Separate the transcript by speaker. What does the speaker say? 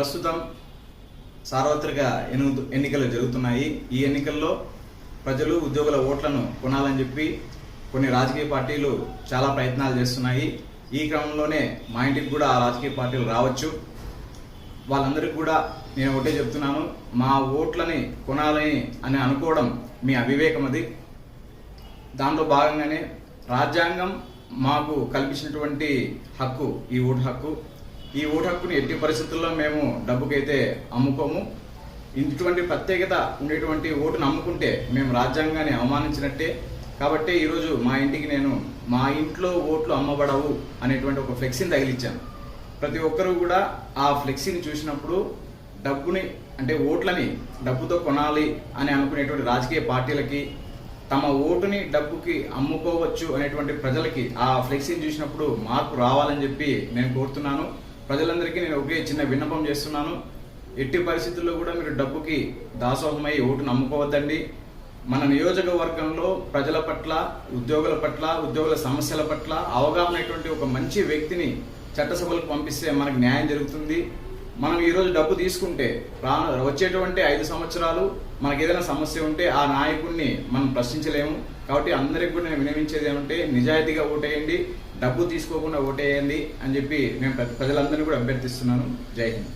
Speaker 1: ప్రస్తుతం సార్వత్రిక ఎన్ను- ఎన్నికలు జరుగుతున్నాయి. ఈ ఎన్నికల్లో ప్రజలు ఉద్యోగుల ఓట్లను కొనాలని చెప్పి కొన్ని రాజకీయ పార్టీలు చాలా ప్రయత్నాలు చేస్తున్నాయి. ఈ క్రమంలోనే మా ఇంటికి కూడా ఆ రాజకీయ పార్టీలు రావచ్చు. వాళ్ళందరికీ కూడా నేను ఒకటే చెప్తున్నాను. మా ఓట్లని కొనాలని అని అనుకోవడం మీ అవివేకం అది. దాంట్లో భాగంగానే రాజ్యాంగం మాకు కల్పించినటువంటి హక్కు ఈ ఓటు హక్కు. ఈ ఓటు హక్కుని ఎట్టి పరిస్థితుల్లో మేము డబ్బుకైతే అమ్ముకోము. ఇటువంటి ప్రత్యేకత ఉండేటువంటి ఓటును అమ్ముకుంటే మేము రాజ్యాంగాన్ని అవమానించినట్టే. కాబట్టి ఈరోజు మా ఇంటికి నేను మా ఇంట్లో ఓట్లు అమ్మబడవు అనేటువంటి ఒక ఫ్లెక్సీని తగిలిచ్చాను. ప్రతి ఒక్కరూ కూడా ఆ ఫ్లెక్సీని చూసినప్పుడు డబ్బుని అంటే ఓట్లని డబ్బుతో కొనాలి అని అనుకునేటువంటి రాజకీయ పార్టీలకి తమ ఓటుని డబ్బుకి అమ్ముకోవచ్చు అనేటువంటి ప్రజలకి ఆ ఫ్లెక్సీని చూసినప్పుడు మార్పు రావాలని చెప్పి నేను కోరుతున్నాను. ప్రజలందరికీ నేను ఒకే చిన్న విన్నపం చేస్తున్నాను. ఎట్టి పరిస్థితుల్లో కూడా మీరు డబ్బుకి దాసోహమై ఓటు నమ్ముకోవద్దండి. మన నియోజకవర్గంలో ప్రజల పట్ల ఉద్యోగుల పట్ల ఉద్యోగుల సమస్యల పట్ల అవగాహన అయినటువంటి ఒక మంచి వ్యక్తిని చట్టసభలకు పంపిస్తే మనకు న్యాయం జరుగుతుంది. మనం ఈరోజు డబ్బు తీసుకుంటే రా వచ్చేటువంటి ఐదు సంవత్సరాలు మనకు ఏదైనా సమస్య ఉంటే ఆ నాయకుడిని మనం ప్రశ్నించలేము. కాబట్టి అందరికి కూడా నేను వినవించేది ఏమంటే నిజాయితీగా ఓటేయండి డబ్బు తీసుకోకుండా ఓటేయండి అని చెప్పి నేను ప్ర- ప్రజలందరినీ కూడా అభ్యర్థిస్తున్నాను. జై హింద్.